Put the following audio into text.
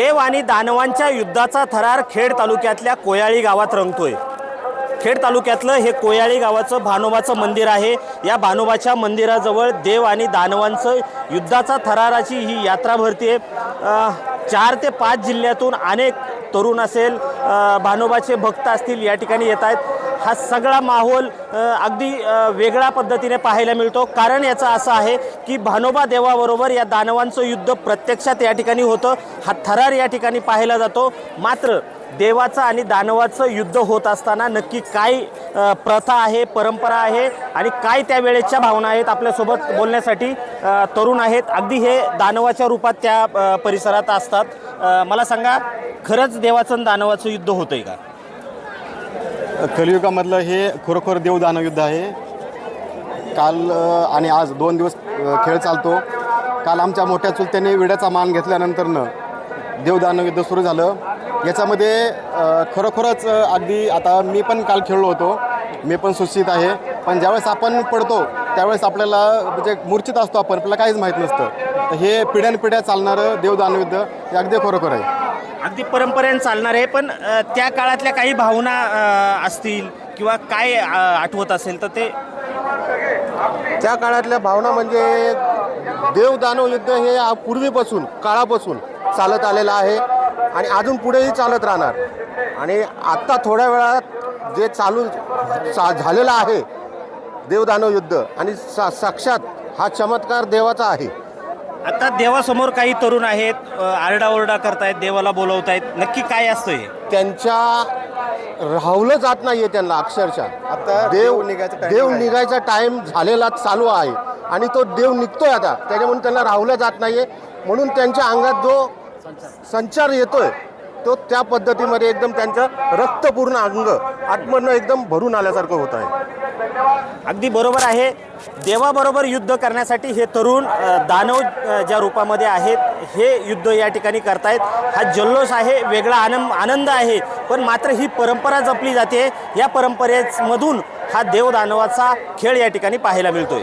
देव आणि दानवांच्या युद्धाचा थरार खेड तालुक्यातल्या कोयाळी गावात रंगतोय. खेड तालुक्यातलं हे कोयाळी गावाचं भानोबाचं मंदिर आहे. या भानोबाच्या मंदिराजवळ देव आणि दानवांचं युद्धाचा थराराची ही यात्रा भरते चार ते पाच जिल्ह्यातून अनेक तरुण असेल भानोबाचे भक्त असतील या ठिकाणी येत आहेत. हा सगळा माहोल अगदी वेगळ्या पद्धतीने पाहायला मिळतो. कारण याचं असं आहे की भानोबा देवाबरोबर या दानवांचं युद्ध प्रत्यक्षात या ठिकाणी होतं. हा थरार या ठिकाणी पाहायला जातो. मात्र देवाचं आणि दानवाचं युद्ध होत असताना नक्की काय प्रथा आहे परंपरा आहे आणि काय त्या वेळेच्या भावना आहेत आपल्यासोबत बोलण्यासाठी तरुण आहेत. अगदी हे दानवाच्या रूपात त्या परिसरात असतात. मला सांगा खरंच देवाचं आणि दानवाचं युद्ध होतंय का? कलियुगामधलं हे खरोखर देवदानव युद्ध आहे. काल आणि आज दोन दिवस खेळ चालतो. काल आमच्या मोठ्या चुलत्याने विड्याचा मान घेतल्यानंतरनं देवदानव युद्ध सुरू झालं. याच्यामध्ये खरोखरच अगदी आता मी पण काल खेळलो होतो. मी पण सुशिक्षित आहे. पण ज्यावेळेस आपण पडतो त्यावेळेस आपल्याला म्हणजे मूर्छित असतो आपण. आपल्याला काहीच माहीत नसतं. तर हे पिढ्यानपिढ्या चालणारं देवदानव युद्ध हे अगदी खरोखर आहे. अगदी परंपरेने चालणार आहे पण त्या काळातल्या काही भावना असतील किंवा काय आठवत असेल तर ते? त्या काळातल्या भावना म्हणजे देव दानव युद्ध हे पूर्वीपासून काळापासून चालत आलेलं आहे आणि अजून पुढेही चालत राहणार. आणि आत्ता थोड्या वेळात जे चालू चा झालेलं आहे देवदानव युद्ध आणि सा साक्षात हा चमत्कार देवाचा आहे. आता देवासमोर काही तरुण आहेत आरडाओरडा करतायत देवाला बोलवतायत. नक्की काय असतं हे? त्यांच्या राहवलं जात नाहीये त्यांना अक्षरशः. आता देव निघायचा देव. निघायचा टाइम झालेला चालू आहे. आणि तो देव निघतोय आता. त्याच्यामुळे त्यांना राहवलं जात नाहीये. म्हणून त्यांच्या अंगात जो संचार येतोय तो त्या पद्धतीमध्ये एकदम त्यांचं रक्तपूर्ण अंग आत्मनं एकदम भरून आल्यासारखं होत आहे. अगदी बरोबर आहे. देवाबरोबर युद्ध करण्यासाठी हे तरुण दानव ज्या रूपामध्ये आहेत हे युद्ध या ठिकाणी करतायत. हा जल्लोष आहे वेगळा आनंद आनंद आहे. पण मात्र ही परंपरा जपली जाते. या परंपरेमधून हा देव दानवाचा खेळ या ठिकाणी पाहायला मिळतोय.